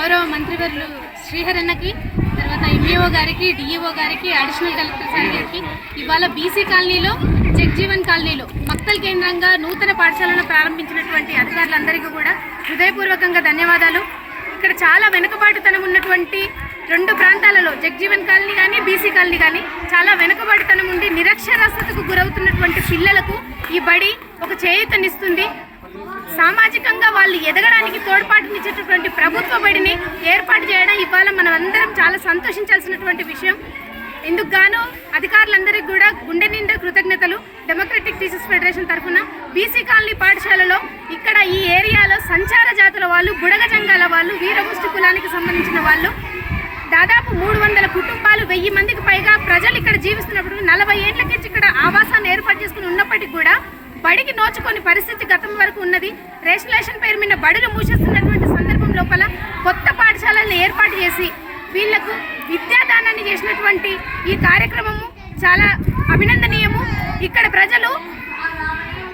గౌరవ మంత్రివర్యులు శ్రీహరన్నకి తర్వాత ఎంఈఓ గారికి డిఈఓ గారికి అడిషనల్ కలెక్టర్ సార్ గారికి ఇవాళ బీసీ కాలనీలో జగ్జీవన్ కాలనీలో మక్తల్ కేంద్రంగా నూతన పాఠశాలను ప్రారంభించినటువంటి అధికారులందరికీ కూడా హృదయపూర్వకంగా ధన్యవాదాలు. ఇక్కడ చాలా వెనుకబాటుతనం ఉన్నటువంటి రెండు ప్రాంతాలలో జగ్జీవన్ కాలనీ కానీ బీసీ కాలనీ కానీ చాలా వెనుకబడితనం ఉండి నిరక్షరాస్యతకు గురవుతున్నటువంటి పిల్లలకు ఈ బడి ఒక చేయూతనిస్తుంది. సామాజికంగా వాళ్ళు ఎదగడానికి తోడ్పాటునిచ్చేటటువంటి ప్రభుత్వ బడిని ఏర్పాటు చేయడం ఇవాళ మనం అందరం చాలా సంతోషించాల్సినటువంటి విషయం. ఇందుకు గాను అధికారులందరికీ కూడా గుండె నిండా కృతజ్ఞతలు. డెమోక్రటిక్ టీచర్స్ ఫెడరేషన్ తరఫున బీసీ కాలనీ పాఠశాలలో ఇక్కడ ఈ ఏరియాలో సంచార జాతుల వాళ్ళు బుడగ జంగాల వాళ్ళు వీరముష్టి కులానికి సంబంధించిన వాళ్ళు దాదాపు మూడు వందల కుటుంబాలు వెయ్యి మందికి పైగా ప్రజలు ఇక్కడ జీవిస్తున్నప్పుడు నలభై ఏళ్ళ నుంచి ఇక్కడ ఆవాసాన్ని ఏర్పాటు చేసుకుని ఉన్నప్పటికీ కూడా బడికి నోచుకొని పరిస్థితి గతం వరకు ఉన్నది. రేషనలైజేషన్ పేరు మీద బడులు మూసేస్తున్నటువంటి సందర్భం లోపల కొత్త పాఠశాలలను ఏర్పాటు చేసి వీళ్ళకు విద్యాదానాన్ని చేసినటువంటి ఈ కార్యక్రమము చాలా అభినందనీయము. ఇక్కడ ప్రజలు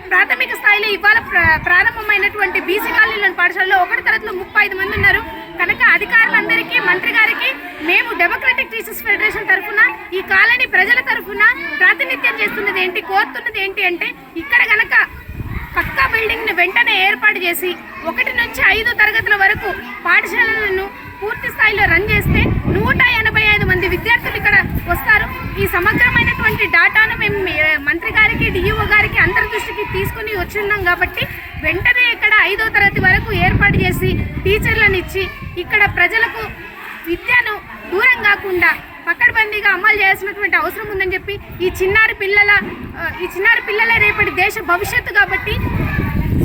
ప్రాథమిక స్థాయిలో ఇవాళ ప్ర- ప్రారంభమైనటువంటి బీసీ కాలనీలోని పాఠశాలలో ఒకటి తరగతిలో ముప్పై ఐదు మంది ఉన్నారు. కనుక అధికారులందరికీ మంత్రి గారికి మేము డెమోక్రటిక్ టీచర్స్ ఫెడరేషన్ తరఫున ఈ కాలనీ ప్రజల తరఫున ప్రాతినిధ్యం చేస్తున్నది ఏంటి కోరుతున్నది ఏంటి అంటే ఇక్కడ గనక పక్కా బిల్డింగ్ని వెంటనే ఏర్పాటు చేసి ఒకటి నుంచి ఐదు తరగతుల వరకు పాఠశాలలను పూర్తి స్థాయిలో రన్ చేస్తే నూట ఎనభై ఐదు మంది విద్యార్థులు ఇక్కడ వస్తారు. ఈ సమగ్రమైనటువంటి డాటాను మేము మంత్రి గారికి డిఈఓ గారికి అంతర్దృష్టికి తీసుకుని వచ్చిన్నాం కాబట్టి వెంటనే ఇక్కడ ఐదో తరగతి వరకు ఏర్పాటు చేసి టీచర్లను ఇచ్చి ఇక్కడ ప్రజలకు విద్యను దూరం కాకుండా పక్కడబందీగా అమలు చేయాల్సినటువంటి అవసరం ఉందని చెప్పి ఈ చిన్నారి పిల్లల ఈ చిన్నారి పిల్లలే రేపటి దేశ భవిష్యత్తు కాబట్టి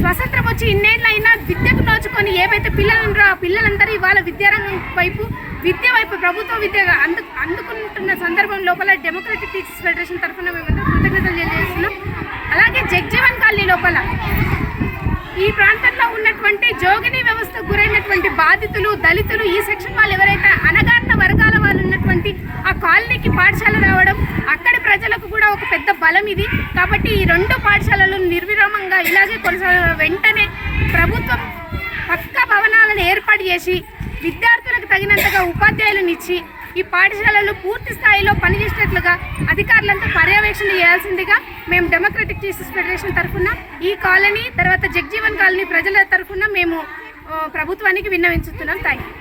స్వతంత్రం వచ్చి ఇన్నేళ్ళైనా విద్యకు నోచుకొని ఏవైతే పిల్లలు ఉన్నారో ఆ పిల్లలందరూ ఇవాళ విద్యారంగం వైపు విద్య వైపు ప్రభుత్వ విద్యగా అందు అందుకుంటున్న సందర్భం లోపల డెమోక్రటిక్ టీచర్స్ ఫెడరేషన్ తరఫున మేమంతా కృతజ్ఞతలు తెలియజేస్తున్నాం. అలాగే జగ్జీవన్ కాలనీ లోపల ఈ ప్రాంతంలో ఉన్నటువంటి జోగిని వ్యవస్థకు గురైనటువంటి బాధితులు దళితులు ఈ సెక్షన్ వాళ్ళు ఎవరైతే అనగా వర్గాల వాళ్ళు ఉన్నటువంటి ఆ కాలనీకి పాఠశాల రావడం అక్కడి ప్రజలకు కూడా ఒక పెద్ద బలం ఇది. కాబట్టి ఈ రెండు పాఠశాలలు నిర్విరామంగా ఇలాగే కొనసాగ వెంటనే ప్రభుత్వం పక్కా భవనాలను ఏర్పాటు చేసి విద్యార్థులకు తగినంతగా ఉపాధ్యాయులను ఇచ్చి ఈ పాఠశాలలు పూర్తి స్థాయిలో పనిచేసేట్లుగా అధికారులంతా పర్యవేక్షణ చేయాల్సిందిగా మేము డెమోక్రటిక్ జస్టిస్ ఫెడరేషన్ తరఫున ఈ కాలనీ తర్వాత జగ్జీవన్ కాలనీ ప్రజల తరఫున మేము ప్రభుత్వానికి విన్నవించుతున్నాం. Thank you